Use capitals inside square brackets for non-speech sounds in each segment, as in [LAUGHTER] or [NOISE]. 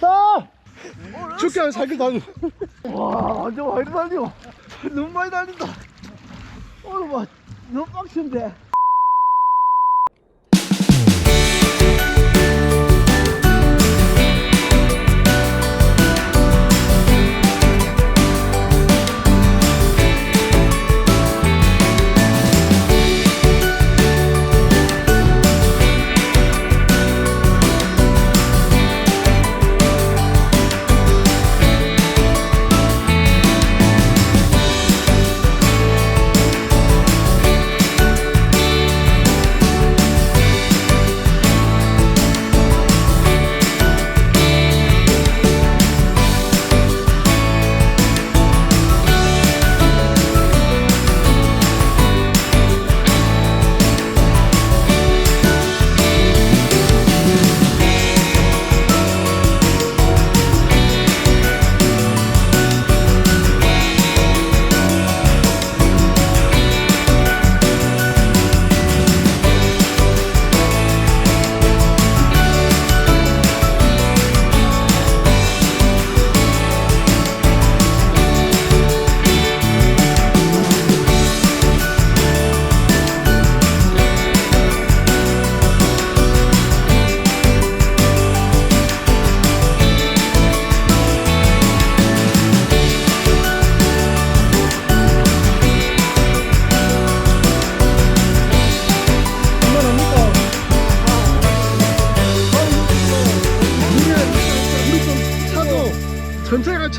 아! 죽게 하면 살길 달려. 와, 완전 많이 달려. 너무 많이 달린다. 오늘 뭐, 너무 빡친데.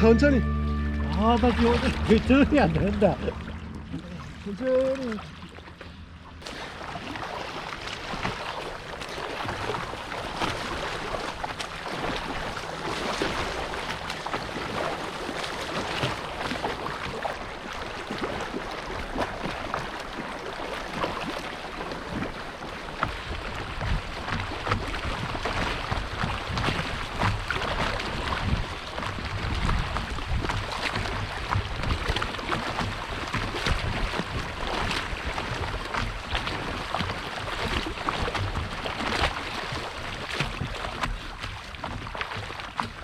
천천히 아, 나 지금 결정이 안 된다. 천천히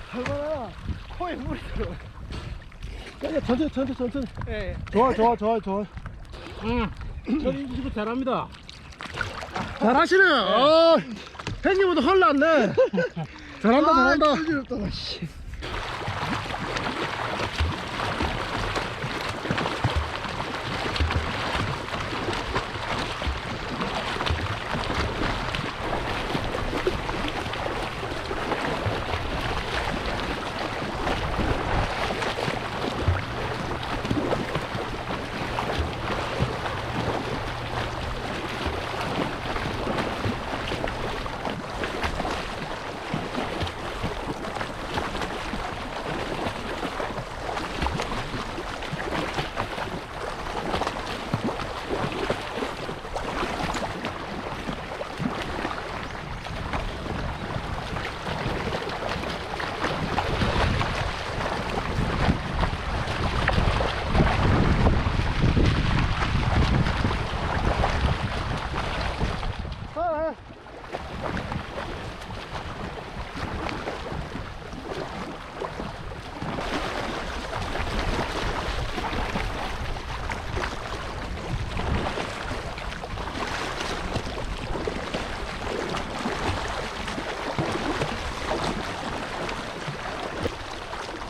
할만하나 코에 물이 들어 그냥 천천히 천천히 천천히. 예. 좋아 좋아 좋아 좋아. 응. 저는 이거 잘합니다. 잘하시네 아 형님보다 헐 낫네. 잘한다 잘한다. 아,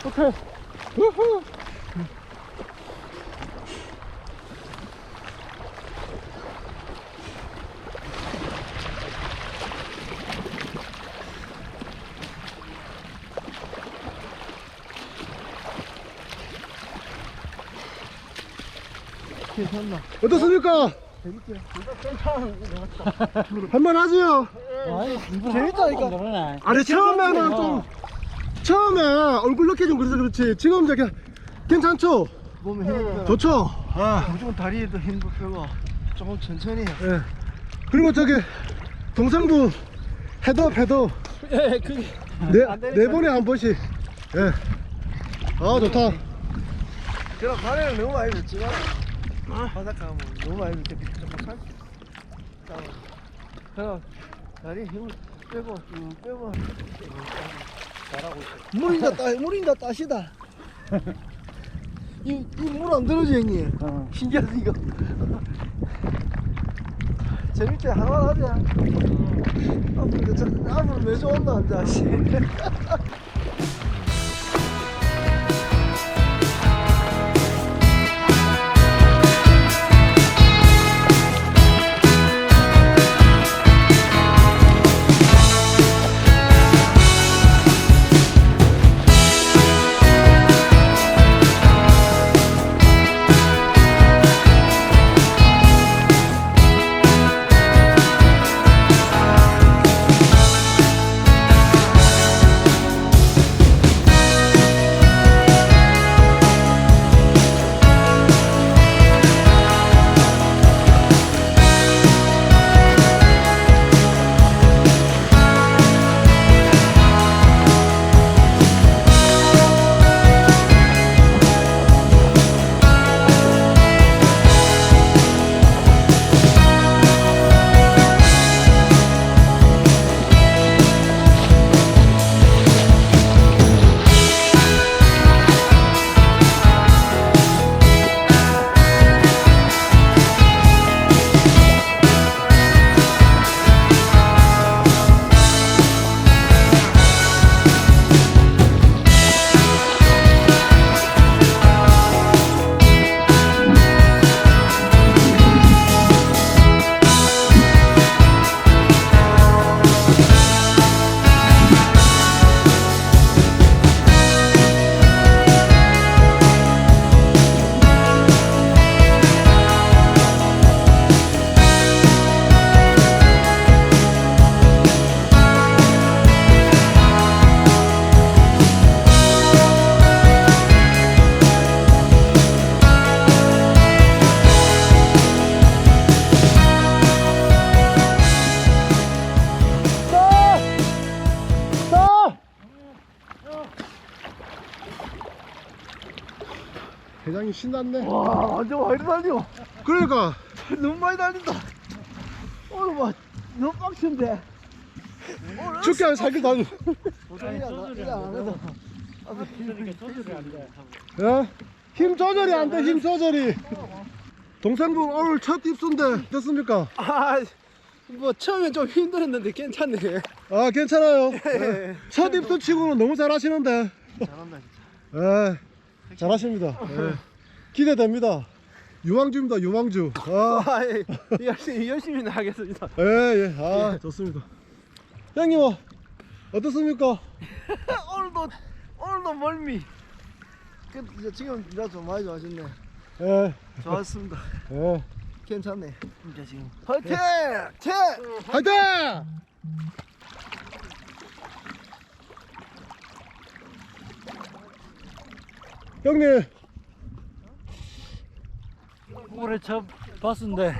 오케이 우후 괜찮나 어떻습니까? 한번 하지요 재밌다니까. 아니 처음에는 좀 처음에 얼굴 넣기 좀 그래서 그렇지 지금 저기 괜찮죠? 몸에 들어. 좋죠? 아, 무조건 다리에도 힘도 빼고 조금 천천히 해. 예. 그리고 저기 동생분 헤드업 헤드업 예, 그게. 네, 네 번에 한 번씩 예. 아 좋다 제가 발에는 너무 많이 줬지만 바닥하면 너무 많이 줬지 조금 살. 제가 다리 힘을 빼고 쭉 빼고 잘하고 있어. 물인가 따 물인가 따시다. 이물 안 들어지 형님. 어. 신기하다 이거. 재밌게 하나 하자. 앞으로 저 앞으로 매주 온다 앉아 씨. 회장님 신났네. 와 완전 많이 달려. 그러니까 [LAUGHS] 너무 많이 달린다. 오늘 뭐 너무 빡친데. 죽게 하면 살게 다니. 돼. 예? 힘 조절이 안 돼, 힘 조절이. 동생분 오늘 첫 입수인데 어떻습니까? 아 뭐 처음엔 좀 힘들었는데 괜찮네. 아 괜찮아요. 예. 첫 입수 치고는 너무 잘하시는데. 잘한다 진짜. 예, 잘하십니다. 예. 기대됩니다. 유망주입니다, 유망주. 아, [LAUGHS] 아, 예. 열심히 열심히 하겠습니다. 예, 예. 아, 좋습니다. 형님, 어, 어떻습니까? [LAUGHS] 오늘도 오늘도 멀미. 그 이제 지금 이제 좀 많이 좋아졌네. 예, 좋았습니다. 예. 괜찮네. 진짜 지금. 화이팅! 체! 화이팅! 형님, 올해 처음 봤는데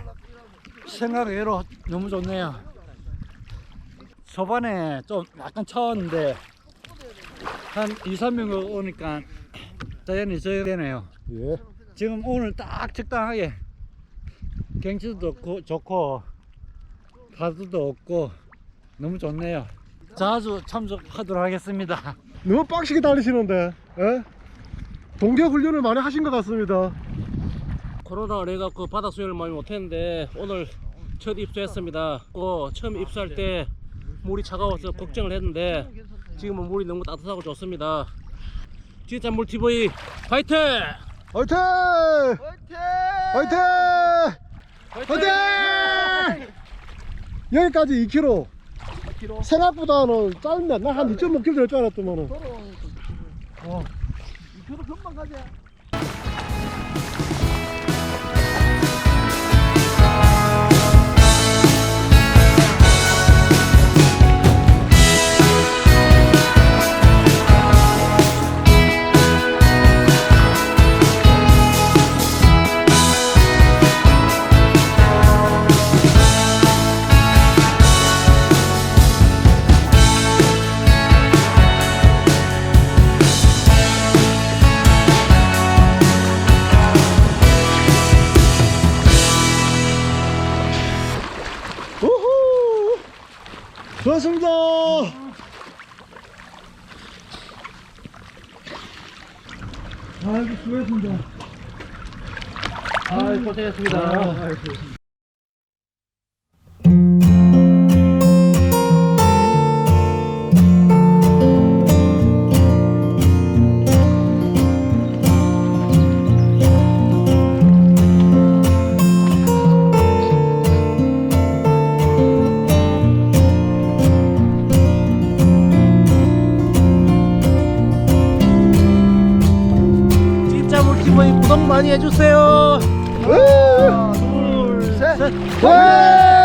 생각외로 너무 좋네요. 초반에 좀 약간 차웠는데 한 2, 3명 오니까 자연히 저되네요 예. 지금 오늘 딱 적당하게 경치도 좋고, 좋고 파도도 없고 너무 좋네요. 자주 참석하도록 하겠습니다. 너무 빡시게 달리시는데, 예? 동계 훈련을 많이 하신 것 같습니다. 코로나를 해갖고 바닥 수영을 많이 못했는데 오늘 첫 입수했습니다. 어, 처음 입수할 때 물이 차가워서 걱정을 했는데 지금은 물이 너무 따뜻하고 좋습니다. 진짜 물티보이 파이팅! 화이팅! 화이팅! 화이팅! 여기까지 2km. 2km. 생각보다는 짧네. 나한 2.5km 될 줄 알았더만은. 어. 2km 금방 가자. 아이고 수고했습니다. 아 고생했습니다. 진짜 많이 해주세요. 둘, 셋. 와! 으, 으.